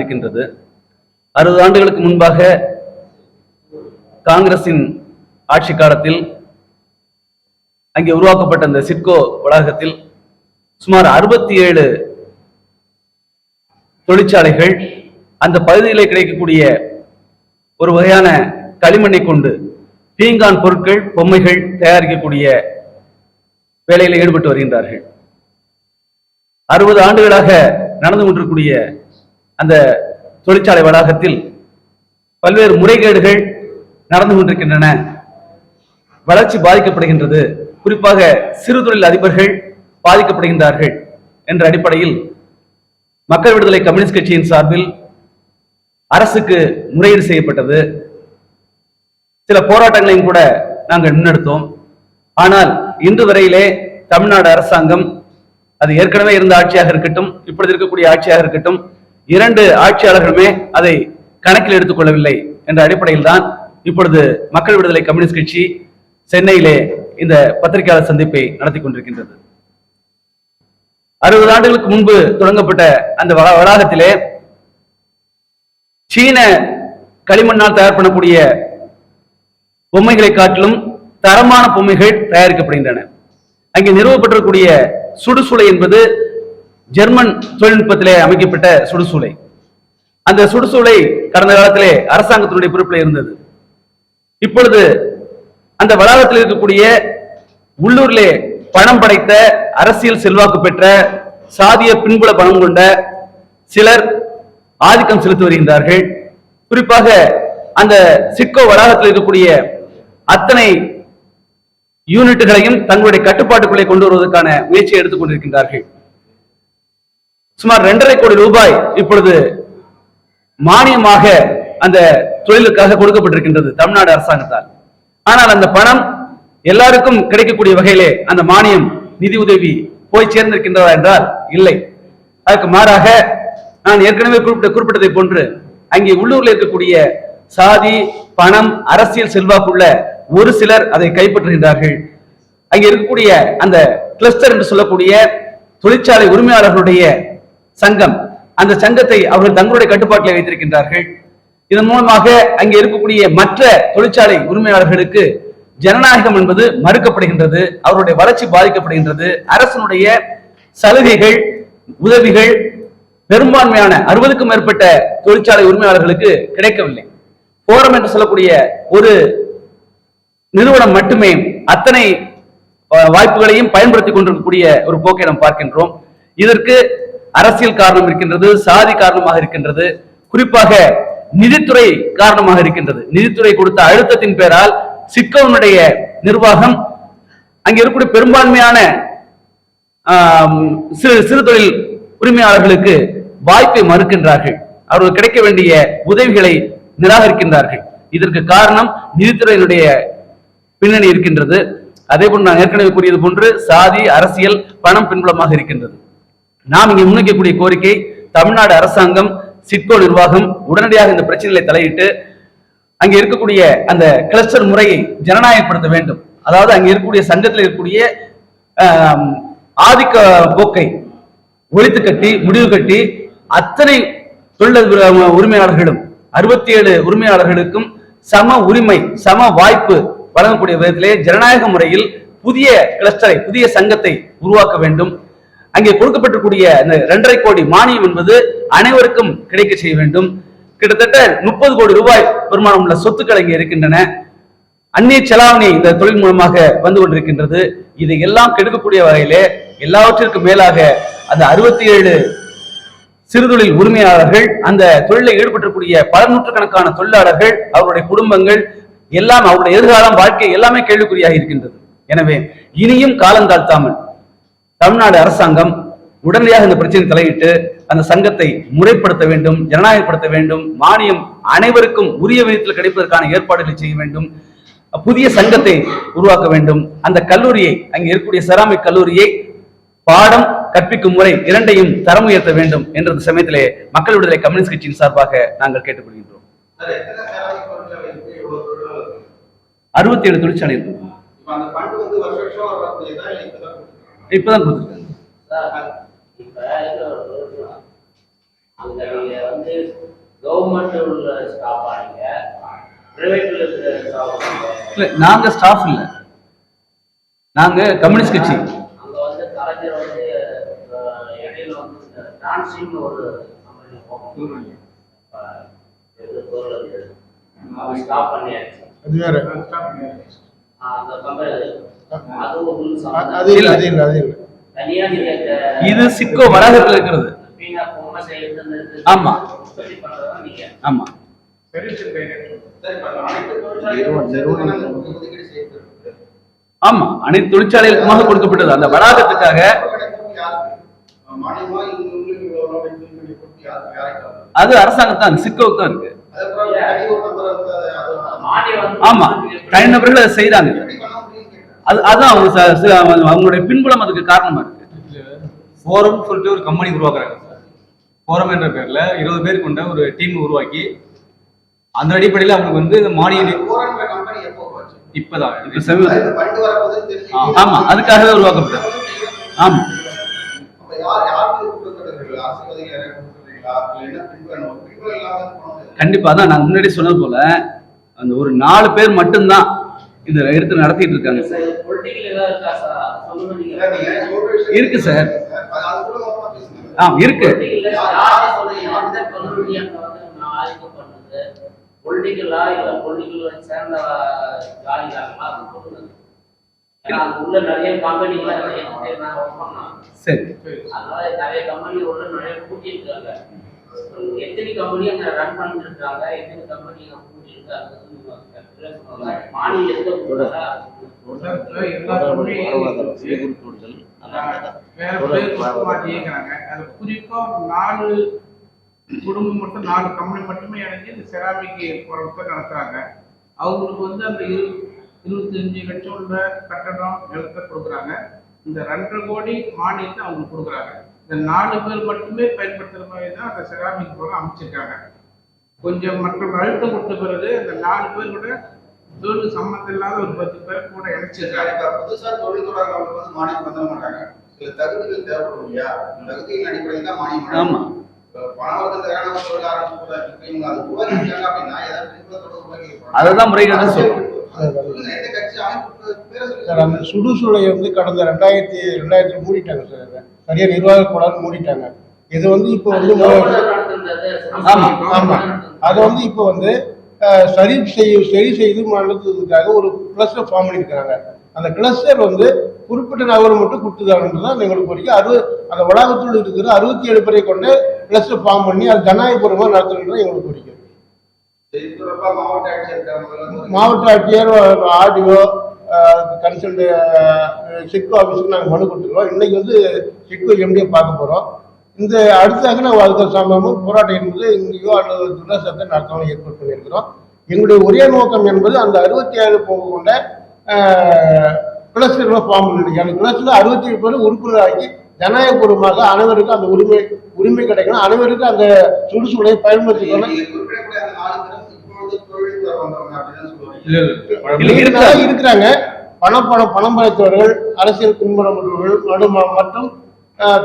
இருக்கின்றது அறுபது ஆண்டுகளுக்கு முன்பாக காங்கிரசின் ஆட்சி காலத்தில் அங்கே உருவாக்கப்பட்ட அந்த சிட்கோ வளாகத்தில் சுமார் அறுபத்தி ஏழு தொழிற்சாலைகள் அந்த பகுதியிலே கிடைக்கக்கூடிய ஒரு வகையான களிமண்ணை கொண்டு பீங்கான் பொருட்கள் பொம்மைகள் தயாரிக்கக்கூடிய வேலையில் ஈடுபட்டு வருகின்றார்கள். அறுபது ஆண்டுகளாக நடந்து கொண்டிருக்கூடிய அந்த தொழிற்சாலை வளாகத்தில் பல்வேறு முறைகேடுகள் நடந்து கொண்டிருக்கின்றன. வளர்ச்சி பாதிக்கப்படுகின்றது. குறிப்பாக சிறு தொழில் அதிபர்கள் பாதிக்கப்படுகின்றார்கள் என்ற அடிப்படையில் மக்கள் விடுதலை கம்யூனிஸ்ட் கட்சியின் சார்பில் அரசுக்கு முறையீடு செய்யப்பட்டது. சில போராட்டங்களையும் கூட நாங்கள் முன்னெடுத்தோம். ஆனால் இன்று வரையிலே தமிழ்நாடு அரசாங்கம் அது ஏற்கனவே இருந்த ஆட்சியாக இருக்கட்டும் இப்பொழுது இருக்கக்கூடிய ஆட்சியாக இருக்கட்டும் இரண்டு ஆட்சியாளர்களுமே அதை கணக்கில் எடுத்துக் கொள்ளவில்லை என்ற அடிப்படையில் தான் இப்பொழுது மக்கள் விடுதலை கம்யூனிஸ்ட் கட்சி சென்னையிலே இந்த பத்திரிகையாளர் சந்திப்பை நடத்தி கொண்டிருக்கின்றது. அறுபது ஆண்டுகளுக்கு முன்பு தொடங்கப்பட்ட அந்த வளாகத்திலே சீன களிமண்ணால் தயார் பண்ணக்கூடிய பொம்மைகளை காட்டிலும் தரமான பொம்மைகள் தயாரிக்கப்படுகின்றன. அங்கே நிறுவப்பட்டிருக்கக்கூடிய சுடுசூளை என்பது ஜெர்மன் தொழில்நுட்பத்திலே அமைக்கப்பட்ட சுடுசூளை. அந்த சுடுசூளை கடந்த காலத்திலே அரசாங்கத்தினுடைய பொறுப்பில் இருந்தது. இப்பொழுது அந்த வளாகத்தில் இருக்கக்கூடிய உள்ளூரிலே பணம் படைத்த அரசியல் செல்வாக்கு பெற்ற சாதிய பின்புல பணம் கொண்ட சிலர் ஆதிக்கம் செலுத்தி வருகின்றார்கள். குறிப்பாக அந்த சிட்கோ வளாகத்தில் இருக்கக்கூடிய அத்தனை யூனிட்டுகளையும் தங்களுடைய கட்டுப்பாட்டுக்குள்ளே கொண்டு வருவதற்கான முயற்சியை எடுத்துக் கொண்டிருக்கின்றார்கள். சுமார் ரெண்டரை கோடி ரூபாய் இப்பொழுது மானியமாக அந்த தொழிலுக்காக கொடுக்கப்பட்டிருக்கின்றது தமிழ்நாடு அரசாங்கத்தால். ஆனால் அந்த பணம் எல்லாருக்கும் கிடைக்கக்கூடிய வகையிலே அந்த மானியம் நிதி உதவி போய் சேர்ந்திருக்கின்றதா என்றால் இல்லை. அதற்கு மாறாக நான் ஏற்கனவே குறிப்பிட்ட குறிப்பிட்டதை போன்று அங்கே உள்ளூர்ல இருக்கக்கூடிய சாதி பணம் அரசியல் செல்வாக்குள்ள ஒரு சிலர் அதை கைப்பற்றுகின்றார்கள். அங்கே இருக்கக்கூடிய அந்த கிளஸ்டர் என்று சொல்லக்கூடிய தொழிற்சாலை உரிமையாளர்களுடைய சங்கம். அந்த சங்கத்தை அவர்கள் தங்களுடைய கட்டுப்பாட்டில் வைத்திருக்கின்றார்கள். இதன் மூலமாக அங்கே இருக்கக்கூடிய மற்ற தொழிற்சாலை உரிமையாளர்களுக்கு ஜனநாயகம் என்பது மறுக்கப்படுகின்றது அவருடைய வளர்ச்சி பாதிக்கப்படுகின்றது அரசனுடைய சலுகைகள் உதவிகள் பெரும்பான்மையான அறுபதுக்கும் மேற்பட்ட தொழிற்சாலை உரிமையாளர்களுக்கு கிடைக்கவில்லை. போரம் என்று சொல்லக்கூடிய ஒரு நிறுவனம் மட்டுமே அத்தனை வாய்ப்புகளையும் பயன்படுத்திக் கொண்டிருக்கக்கூடிய ஒரு போக்கை நாம் பார்க்கின்றோம். இதற்கு அரசியல் காரணம் இருக்கின்றது சாதி காரணமாக இருக்கின்றது. குறிப்பாக நிதித்துறை காரணமாக இருக்கின்றது. நிதித்துறை கொடுத்த அழுத்தத்தின் பேரால் சிட்கோனுடைய நிர்வாகம் அங்கே இருக்கக்கூடிய பெரும்பான்மையான சிறு சிறு தொழில் உரிமையாளர்களுக்கு வாய்ப்பை மறுக்கின்றார்கள். அவர்கள் கிடைக்க வேண்டிய உதவிகளை நிராகரிக்கின்றார்கள். இதற்கு காரணம் நிதித்துறையினுடைய பின்னணி இருக்கின்றது. அதே போன்று நான் ஏற்கனவே கூறியது போன்று சாதி அரசியல் பணம் பின்புலமாக இருக்கின்றது. நாம் இங்கே முன்வைக்கக்கூடிய கோரிக்கை தமிழ்நாடு அரசாங்கம் சிட்கோ நிர்வாகம் உடனடியாக இந்த பிரச்சனைகளை தலையிட்டு அங்கே இருக்கக்கூடிய அந்த கிளஸ்டர் முறையை ஜனநாயகப்படுத்த வேண்டும். அதாவது அங்கே இருக்கக்கூடிய சங்கத்தில் இருக்கக்கூடிய ஆதிக்க போக்கை ஒழித்து கட்டி முடிவு கட்டி அத்தனை தொழில் உரிமையாளர்களும் அறுபத்தி ஏழு உரிமையாளர்களுக்கும் சம உரிமை சம வாய்ப்பு வழங்கக்கூடிய விதத்திலே ஜனநாயக முறையில் புதிய கிளஸ்டரை புதிய சங்கத்தை உருவாக்க வேண்டும். அங்கே கொடுக்கப்பட்டிருக்கூடிய அந்த இரண்டரை கோடி மானியம் என்பது அனைவருக்கும் கிடைக்க செய்ய வேண்டும். கிட்டத்தட்ட முப்பது கோடி ரூபாய் வருமானம் உள்ள சொத்துக்கள் இங்கே இருக்கின்றன. அந்நிய செலாவணி இந்த தொழில் மூலமாக வந்து கொண்டிருக்கின்றது. இதை எல்லாம் கெடுக்கக்கூடிய வகையிலே எல்லாவற்றிற்கும் மேலாக அந்த அறுபத்தி ஏழு சிறுதொழில் உரிமையாளர்கள் அந்த தொழிலில் ஈடுபட்டிருக்கூடிய பல நூற்றுக்கணக்கான தொழிலாளர்கள் அவருடைய குடும்பங்கள் எல்லாம் அவருடைய எதிர்காலம் வாழ்க்கை எல்லாமே கேள்விக்குறியாக இருக்கின்றது. எனவே இனியும் காலம் தாழ்த்தாமல் தமிழ்நாடு அரசாங்கம் உடனடியாக இந்த பிரச்சனை தலையிட்டு அந்த சங்கத்தை முறைப்படுத்த வேண்டும் ஜனநாயகப்படுத்த வேண்டும் மானியம் அனைவருக்கும் உரிய விதத்தில் கிடைப்பதற்கான ஏற்பாடுகளை செய்ய வேண்டும் புதிய சங்கத்தை உருவாக்க வேண்டும். அந்த கல்லூரியை அங்கே இருக்கக்கூடிய செராமிக் கல்லூரியை பாடம் கற்பிக்கும் முறை இரண்டையும் தரம் உயர்த்த வேண்டும் என்ற சமயத்திலே மக்கள் விடுதலை கம்யூனிஸ்ட் கட்சியின் சார்பாக நாங்கள் கேட்டுக்கொள்கின்றோம். அறுபத்தி ஏழு தொழிற்சாலை இருக்கும் இப்பதான் கொடுத்துருக்காங்க. சார், இப்ப இது ஒரு- அங்க நீங்க வந்து கவர்மெண்ட் உள்ள ஸ்டாஃப் இல்ல நாங்க ஸ்டாஃப் இல்ல. நாங்க கம்யூனிஸ்ட் கட்சி. ஸ்டாப் அது வேற அந்த கம்பெனி அது இல்லை அது இல்லை அது இல்லை இது சிக்கோ வளாகத்துல இருக்கிறது ஆமா. ஆமா. ஆமா அனைத்து தொழிற்சாலைகளுக்குமாக கொடுக்கப்பட்டது அந்த வளாகத்துக்காக? அது அரசாங்கம் தான் சிக்கோவுக்கு தான் இருக்கு ஆமா தனிநபர்கள் அதை செய்றாங்க அது அதான் அவங்க அவங்களுடைய பின்புலம் அதுக்கு காரணமா இருக்கு. ஃபோரம் சொல்லிட்டு ஒரு கம்பெனி உருவாக்குறாங்க ஃபோரம் என்ற பேர்ல இருபது பேர் கொண்ட ஒரு டீம் உருவாக்கி அந்த அடிப்படையில் அவங்களுக்கு வந்து இந்த மானிய? இப்பதான். ஆமா அதுக்காகவே உருவாக்கப்பட்டது. ஆமா. கண்டிப்பா தான் நான் முன்னாடி சொன்னது போல அந்த ஒரு நாலு பேர் மட்டும்தான் இந்த எடுத்து நடத்திட்டு இருக்காங்க. இருக்கா சார். ஆ இருக்கு. உள்ள நிறைய கம்பெனிகள் சரி. அதனால நிறைய கம்பெனி உள்ள நிறைய கூட்டியிருக்காங்க. எத்தனை கம்பெனி அங்க ரன் பண்ணிட்டு இருக்காங்க எத்தனை கம்பெனி அங்க அது குறிப்பா நாலு குடும்பம் மட்டும் நாலு கம்பெனி மட்டுமே இணைஞ்சு இந்த செராமிக் பொருட்களை நடத்துறாங்க. அவங்களுக்கு வந்து அந்த இரு இருபத்தஞ்சு லட்சம் உள்ள கட்டடம் நிலத்தை கொடுக்குறாங்க. இந்த ரெண்டரை கோடி மானியத்தை அவங்களுக்கு கொடுக்குறாங்க. இந்த நாலு பேர் மட்டுமே பயன்படுத்துற மாதிரி தான் அந்த செராமிக் பொருள் அமைச்சிருக்காங்க கொஞ்சம் மற்ற அழுத்தம் கொடுத்த பிறகு அந்த நாலு பேர் கூட தொழில் சம்மந்தம் இல்லாத ஒரு பத்து பேர் கூட இணைச்சிருக்காங்க இப்ப புதுசா தொழில் தொடங்குறவங்களுக்கு வந்து மானியம் பண்ண மாட்டாங்க சில தகுதிகள் தேவைப்படும் இல்லையா தகுதியின் அடிப்படையில் தான் மானியம் வழங்குறாங்க. ஆமா. இப்ப பணம் வந்து தயாரான ஒரு தொழில் ஆரம்பிச்சு இவங்க அது உருவாக்கிட்டாங்க அப்படின்னா ஏதாவது பின்புலத்தோட உருவாக்கி அததான் முறைகேடுன்னு சொல்றோம். சொல்லுங்க, எந்த கட்சி அமைப்பு பேரை சார் சொல்லுங்க அந்த சுடுசூளை வந்து கடந்த ரெண்டாயிரத்தி ரெண்டாயிரத்துல மூடிட்டாங்க சார். சரியா நிர்வாக கூடாது மூடிட்டாங்க. இது வந்து இப்போ வந்து ஆமா, ஆமா. அதை வந்து இப்போ வந்து சரி செய்ய சரி செய்து நடத்துறதுக்காக ஒரு கிளஸ்டர் ஃபார்ம் பண்ணியிருக்கிறாங்க அந்த கிளஸ்டர் வந்து குறிப்பிட்ட நபர் மட்டும் கொடுத்துதாங்கன்றது தான் எங்களுக்கு கோரிக்கை. அது அந்த வளாகத்தில் இருக்கிற அறுபத்தி ஏழு பேரை கொண்டு கிளஸ்டர் ஃபார்ம் பண்ணி அது ஜனநாயகபூர்வமாக நடத்தணுன்றது எங்களுக்கு தொடர்பா மாவட்ட ஆட்சியர் ஆடியோ கன்சல்ட் சிட்கோ ஆஃபீஸுக்கு நாங்கள் மனு கொடுத்துருக்கோம். இன்னைக்கு வந்து சிட்கோ எம்டியை பார்க்க போகிறோம் இந்த அடுத்தாக நாங்கள் அதுக்கு சம்பந்தமும் போராட்டம் என்பது இங்கேயோ அல்லது துர்நாசத்தை நடத்தவும் ஏற்பாடு பண்ணியிருக்கிறோம் எங்களுடைய ஒரே நோக்கம் என்பது அந்த அறுபத்தி ஏழு போக கொண்ட கிளஸ்டர்களை ஃபார்ம் பண்ணிருக்கு அந்த கிளஸ்டரில் அறுபத்தி ஏழு பேர் உறுப்பினராகி ஜனநாயகபூர்வமாக அனைவருக்கும் அந்த உரிமை உரிமை கிடைக்கணும். அனைவருக்கும் அந்த சுடுசூழலை பயன்படுத்திக்கணும். இருக்கிறாங்க. பணம் பணம் பணம் படைத்தவர்கள் அரசியல் மடு- மற்றும்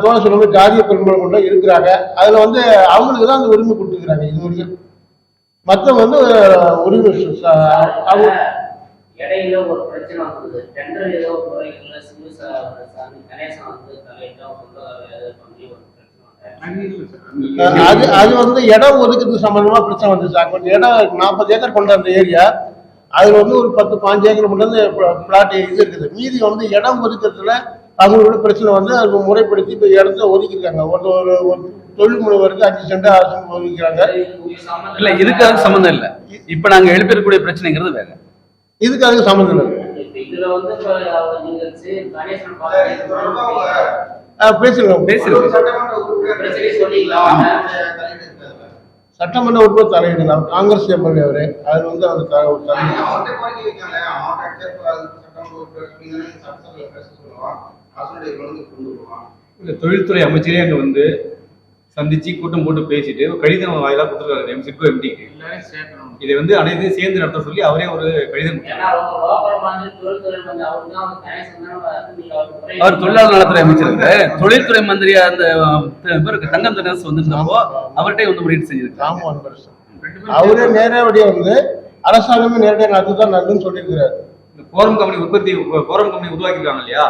தோழ சொல்லுங்க ஜாதிய பின்புலம் கொண்ட இருக்கிறாங்க. அதுல வந்து அவங்களுக்கு தான் அந்த உரிமை கொடுத்துருக்காங்க இது வரைக்கும். மற்றவங்க வந்து உரிமை அவங்க இடையில ஒரு பிரச்சனை வந்தது. டெண்டர் ஏதோ துறைகள்ல சிறு சாமி கணேசன் வந்து தலையிட்டா சொந்தக்காரர் ஏதோ பண்ணி ஒரு பிரச்சனை வந்தது. அது அது அது வந்து இடம் ஒதுக்குறது சம்பந்தமா பிரச்சனை வந்துச்சு. சார் கொஞ்சம் இடம் நாற்பது ஏக்கர் கொண்ட அந்த ஏரியா. அதுல வந்து ஒரு பத்து பாஞ்சு ஏக்கர் மட்டும் பிளாட் இது இருக்குது. மீதி வந்து இடம் ஒதுக்கிறதுல அவங்களோட பிரச்சனை வந்து அது முறைப்படுத்தி இப்போ இடத்த ஒதுக்கிருக்காங்க ஒரு ஒரு தொழில் முனைவருக்கு அஞ்சு சென்ட் ஆறு சென்ட் ஒதுக்கிறாங்க இல்ல இதுக்கு அதுக்கு சம்மந்தம் இல்ல. இப்ப நாங்க எழுப்பியிருக்கக்கூடிய பிரச்சனைங்கிறது வேற. இதுக்கு அதுக்கு சம்மந்தம் இல்லை. அவர் பேசிருக்கோம் பேசிருக்கோம். சட்டமன்ற உறுப்பினர் பிரச்சனை சொன்னீங்களா? ஆமா. தலையிட்டு இருக்காரு. சட்டமன்ற உறுப்பினர் தலையிடல அவர் காங்கிரஸ் எம்எல்ஏ அவரு. அதுல வந்து அவர் த- தனி தானே இந்த தொழில்துறை அமைச்சரே அங்க வந்து சந்திச்சு கூட்டம் போட்டு பேசிட்டு ஒரு கடிதம் வாயிலாக கொடுத்துருக்காரு சிட்கோ எம்டிக்கு இதை வந்து அனைத்தையும் சேர்ந்து நடத்த சொல்லி அவரே ஒரு கடிதம் அவர் தான் தான் தொழிலாளர் நலத்துறை அமைச்சர் தொழில்துறை மந்திரியா அந்த இவருக்கு தங்கம் தென்னரசு வந்திருந்தப்போ அவர்கிட்ட வந்து முறையீடு செஞ்சிருக்காங்க அவரே நேரடியாக வந்து அரசாங்கமே நேரடியாக நடத்துதான் நல்லதுன்னு சொல்லியிருக்கிறாரு. இந்த போரம் கம்பெனி உற்பத்தி போரம் கம்பெனி உருவாக்கியிருக்காங்க இல்லையா?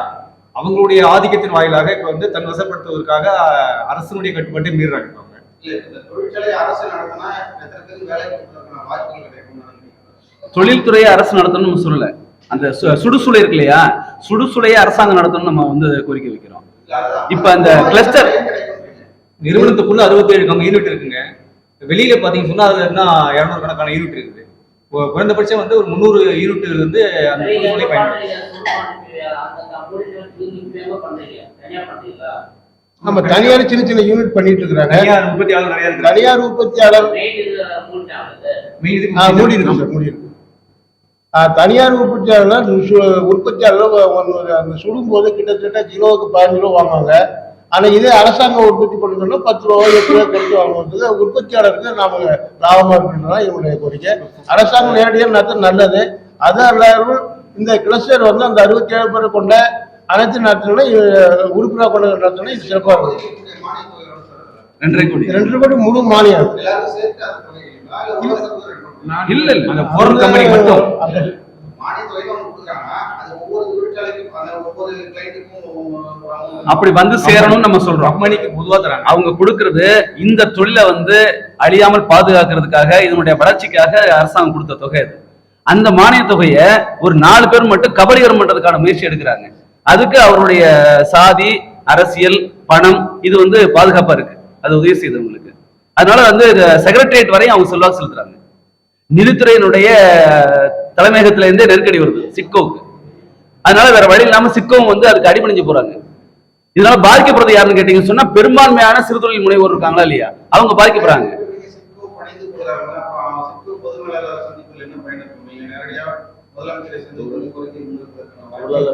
அவங்களுடைய ஆதிக்கத்தின் வாயிலாக இப்போ வந்து தன் வசப்படுத்துவதற்காக அரசினுடைய கட்டுப்பாட்டை மீறுறாங்க இப்ப அவங்க. தொழில்துறையை அரசு நடத்தணும்னு சொல்லல. அந்த சு- சுடுசூளை இருக்கு இல்லையா? சுடுசூளையை அரசாங்கம் நடத்தணும்னு நம்ம வந்து கோரிக்கை வைக்கிறோம். இப்ப அந்த cluster- நிறுவனத்துக்குள்ள அறுபத்தேழு கம்பெனி யூனிட் இருக்குங்க. வெளியில பாத்தீங்கன்னு அதுல என்ன இரநூறு கணக்கான யூனிட் இருக்குது. குறைந்தபட்சம் வந்து ஒரு முந்நூறு யூனிட் வந்து அந்த நீங்க சுடுசூளை எங்க பயன்படுது பண்றீங்க? சும்மா அனுப்பி அந்த கம்ப்யூட்டர் நீங்க எங்க பண்றீங்க தனியா பண்றீங்களா நம்ம தனியார் சின்ன சின்ன யூனிட் பண்ணிட்டு இருக்கிறாங்க. தனியார் உற்பத்தியாளர் நிறைய இருக்கு. தனியார் உற்பத்தியாளர் மூடி இருக்கு சார் மூடி இருக்கு ஆ, தனியார் உற்பத்தியாளர் உற்பத்தியாளர் அந்த சுடும்போது கிட்டத்தட்ட கிலோவுக்கு பதினஞ்சு ரூபா வாங்குவாங்க. ஆனா இதே அரசாங்கம் உற்பத்தி பண்ணணும்னா பத்து ரூபா எட்டு ரூபா கிடைச்சு வாங்குறது உற்பத்தியாளருக்கு நாம லாபமா இருக்குன்றதான் இவங்களுடைய கோரிக்கை. அரசாங்கம் நேரடியாக நடத்த நல்லது. அது அல்லாமல் இந்த கிளஸ்டர் வந்து அந்த அறுபத்தி ஏழு பேர் கொண்ட அனைத்து நடத்தினா உறுப்பினர் கொண்ட நடத்தினா இது சிறப்பாக இருக்கும்? ரெண்டரை கோடி. முழு மானியம். எல்லாரும்? இல்ல இல்ல. அந்த போரம் கம்பெனி மட்டும். அப்படி வந்து சேரணும்னு நம்ம சொல்றோம். கம்பெனிக்கு பொதுவா தராங்க. அவங்க கொடுக்கிறது இந்த தொழிலை வந்து அழியாமல் பாதுகாக்கிறதுக்காக இதனுடைய வளர்ச்சிக்காக அரசாங்கம் கொடுத்த தொகை அது. அந்த மானிய தொகையை ஒரு நாலு பேர் மட்டும் கபலீகரம் பண்றதுக்கான முயற்சி எடுக்கிறாங்க. அதுக்கு அவருடைய சாதி அரசியல் பணம் இது வந்து பாதுகாப்பா இருக்கு. அது உதவி செய்யுது உங்களுக்கு அதனால வந்து செக்ரட்டரியேட் வரையும் அவங்க செல்வாக்கு செலுத்துறாங்க. நிதித்துறையினுடைய தலைமையகத்துல இருந்தே நெருக்கடி வருது சிட்கோவுக்கு. அதனால வேற வழி இல்லாம சிட்கோவும் வந்து அதுக்கு அடிபணிஞ்சு போறாங்க. இதனால பாதிக்கப்படுறது யாருன்னு கேட்டீங்கன்னு சொன்னா பெரும்பான்மையான சிறு தொழில் முனைவோர் இருக்காங்களா இல்லையா? அவங்க பாதிக்கப்படுறாங்க.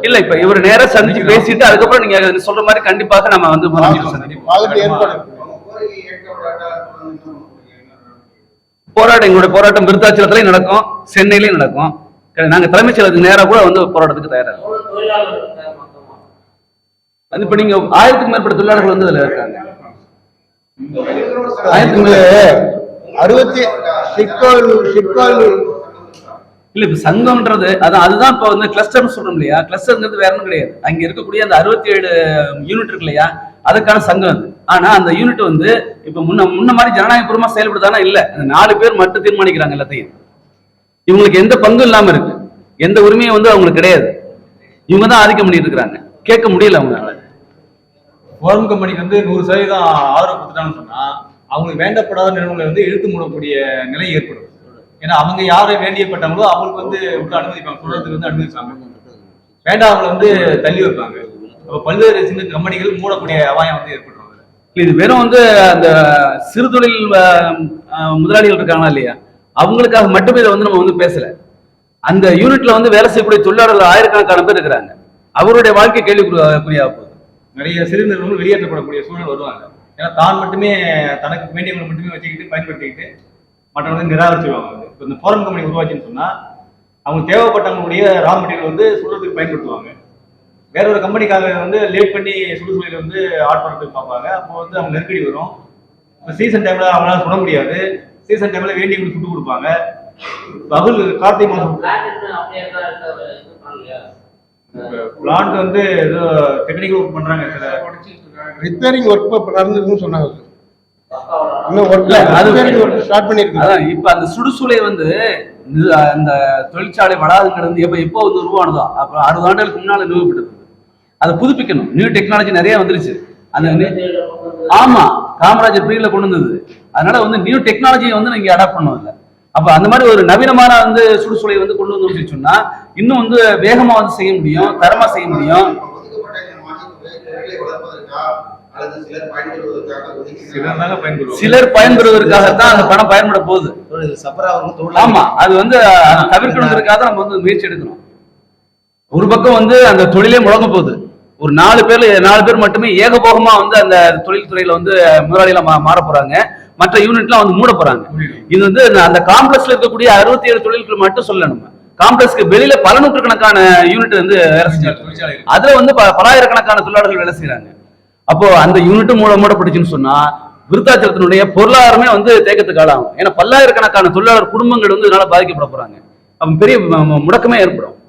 இல்ல இப்ப இவர் நேரா சந்திச்சு பேசிட்டு அதுக்கப்புறம் நீங்க சொல்ற மாதிரி கண்டிப்பாக நம்ம வந்து? போராட்டம் எங்களுடைய போராட்டம் விருத்தாச்சலத்திலையும் நடக்கும் சென்னையிலயும் நடக்கும். நாங்க தலைமைச் செயலகத்துக்கு நேரா கூட வந்து போராட்டத்துக்கு தயாரா இருக்கோம். எவ்வளவு தொழிலாளர்கள் இருக்காங்க மொத்தமா? அது இப்ப நீங்க ஆயிரத்துக்கு மேற்பட்ட தொழிலாளர்கள் வந்து அதுல இருக்காங்க. ஆயிரத்துக்கு அறுபத்தி இல்ல இப்ப சங்கம்ன்றது அதான் அதுதான் இப்ப வந்து கிளஸ்டர்னு சொல்றோம் இல்லையா? கிளஸ்டர்ங்கிறது வேற ஒன்றும் கிடையாது. அங்க இருக்கக்கூடிய அந்த அறுபத்தி ஏழு யூனிட் இருக்கு இல்லையா? அதுக்கான சங்கம் அது. ஆனா அந்த யூனிட் வந்து இப்ப முன்ன முன்ன மாதிரி ஜனநாயகபூர்வமா செயல்படுதானா? இல்ல. அந்த நாலு பேர் மட்டும் தீர்மானிக்கிறாங்க எல்லாத்தையும். இவங்களுக்கு எந்த பங்கும் இல்லாம இருக்கு. எந்த உரிமையும் வந்து அவங்களுக்கு கிடையாது. இவங்க தான் ஆதிக்கம் பண்ணிட்டு இருக்காங்க கேட்க முடியல அவங்களால. போரம் கம்பெனிக்கு வந்து நூறு சதவீதம் ஆதரவு கொடுத்துட்டாங்கன்னு சொன்னா அவங்களுக்கு வேண்டப்படாத நிறுவனங்களை வந்து இழுத்து மூடக்கூடிய நிலை ஏற்படும். ஏன்னா அவங்க யாரை வேண்டியப்பட்டாங்களோ அவங்களுக்கு வந்து விட்டு அனுமதிப்பாங்க. சொல்றதுக்கு வந்து அனுமதிப்பாங்க. வேண்டாம் வந்து தள்ளி வைப்பாங்க. அப்ப பல்வேறு சின்ன கம்பெனிகள் மூடக்கூடிய அபாயம் வந்து ஏற்பட்டுரும். அதுல. இது வெறும் வந்து அந்த சிறு தொழில் முதலாளிகள் இருக்காங்களா இல்லையா? அவங்களுக்காக மட்டுமே இதை வந்து நம்ம வந்து பேசல. அந்த யூனிட்ல வந்து வேலை செய்யக்கூடிய தொழிலாளர்கள் ஆயிரக்கணக்கான பேர் இருக்கிறாங்க. அவருடைய வாழ்க்கை கேள்விக்குறியாக போகுது. நிறைய சிறு நிறுவனங்கள் வெளியேற்றப்படக்கூடிய சூழல் வருவாங்க. ஏன்னா தான் மட்டுமே தனக்கு வேண்டியவங்களை மட்டுமே வச்சுக்கிட்டு பயன்படுத்திக்கிட்டு மற்றவங்க நிராகரிச்சிருவாங்க இப்போ இந்த போரன் கம்பெனி உருவாச்சுன்னு சொன்னா அவங்க தேவைப்பட்டவங்களுடைய ரா மெட்டீரியல் வந்து சுடுறதுக்கு பயன்படுத்துவாங்க. வேற ஒரு கம்பெனிக்காக வந்து லேட் பண்ணி சுடுசூழலில் வந்து ஆட்படுறதுக்கு பார்ப்பாங்க. அப்போ வந்து அவங்க நெருக்கடி வரும். இப்போ சீசன் டைம்ல அவங்களால சுட முடியாது. சீசன் டைம்ல வேண்டியவங்களுக்கு சுட்டு கொடுப்பாங்க. பகல் கார்த்திகை மாதம். பிளான்ட் வந்து ஏதோ டெக்னிக்கல் ஒர்க் பண்றாங்க சில. ரிப்பேரிங் ஒர்க் நடந்ததுன்னு சொன்னாங்க. இப்ப அந்த சுடுசூளை வந்து அந்த தொழிற்சாலை வளாகங்கள் வந்து எப்ப எப்போ வந்து உருவானதோ அப்ப அறுபது ஆண்டுகளுக்கு முன்னால நிறுவப்பட்டது. அதை புதுப்பிக்கணும். நியூ டெக்னாலஜி நிறைய வந்துருச்சு. அந்த ஆமா காமராஜர் பீரியட்ல கொண்டு வந்தது. அதனால வந்து நியூ டெக்னாலஜியை வந்து நீங்க அடாப்ட் பண்ணணும் இல்ல அப்ப அந்த மாதிரி ஒரு நவீனமான வந்து சுடுசூழலை வந்து கொண்டு வந்து சொன்னா இன்னும் வந்து வேகமா வந்து செய்ய முடியும் தரமா செய்ய முடியும். சிலர் பயன்பெறுவதற்காகத்தான் அந்த பணம் பயன்பட போகுது. ஆமா அது வந்து தவிர்க்கணுங்கிறதுக்காக நம்ம வந்து முயற்சி எடுக்கணும் ஒரு பக்கம் வந்து அந்த தொழிலே முழங்க போகுது. ஒரு நாலு பேர்ல நாலு பேர் மட்டுமே ஏகபோகமா வந்து அந்த தொழில்துறையில வந்து முதலாளியில மா மாற போறாங்க. மற்ற யூனிட்லாம் வந்து மூட போறாங்க. இது வந்து அந்த- காம்ப்ளெக்ஸ்ல இருக்கக்கூடிய அறுபத்தி ஏழு தொழில்கள் மட்டும் சொல்ல நம்ம. காம்ப்ளெக்ஸ்க்கு வெளியில பல நூற்றுக்கணக்கான யூனிட் வந்து வேலை இருக்கு. அதுல வந்து பலாயிரக்கணக்கான தொழிலாளர்கள் வேலை செய்யறாங்க. அப்போ அந்த யூனிட்டும் மூட மூடப்பட்டுச்சுன்னு சொன்னா விருத்தாச்சலத்தினுடைய பொருளாதாரமே வந்து தேக்கத்துக்கு ஆளாகும். ஏன்னா பல்லாயிரக்கணக்கான தொழிலாளர் குடும்பங்கள் வந்து இதனால பாதிக்கப்பட போறாங்க. அப்ப பெரிய முடக்கமே ஏற்படும்.